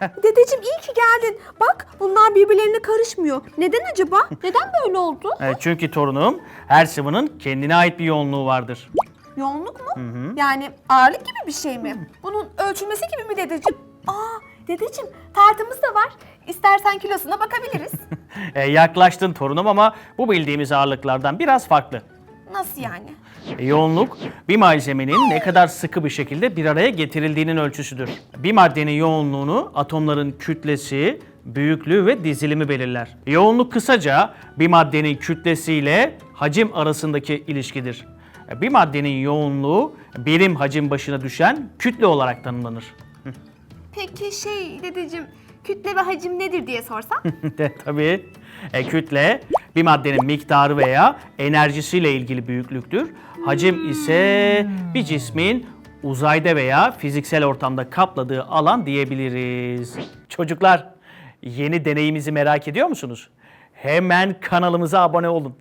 Dedeciğim iyi ki geldin. Bak bunlar birbirlerine karışmıyor. Neden acaba? Neden böyle oldu? E, çünkü torunum her sıvının kendine ait bir yoğunluğu vardır. Yoğunluk mu? Yani ağırlık gibi bir şey mi? Bunun ölçülmesi gibi mi dedeciğim? Aa dedeciğim tartımız da var. İstersen kilosuna bakabiliriz. E, yaklaştın torunum ama bu bildiğimiz ağırlıklardan biraz farklı. Nasıl yani? E, Yoğunluk bir malzemenin ne kadar sıkı bir şekilde bir araya getirildiğinin ölçüsüdür. Bir maddenin yoğunluğunu atomların kütlesi, büyüklüğü ve dizilimi belirler. Yoğunluk kısaca bir maddenin kütlesiyle hacim arasındaki ilişkidir. E, Bir maddenin yoğunluğu birim hacim başına düşen kütle olarak tanımlanır. Peki şey dedeciğim kütle ve hacim nedir diye sorsam? De tabii. E, kütle bir maddenin miktarı veya enerjisiyle ilgili büyüklüktür. Hacim ise bir cismin uzayda veya fiziksel ortamda kapladığı alan diyebiliriz. Çocuklar, yeni deneyimizi merak ediyor musunuz? Hemen kanalımıza abone olun.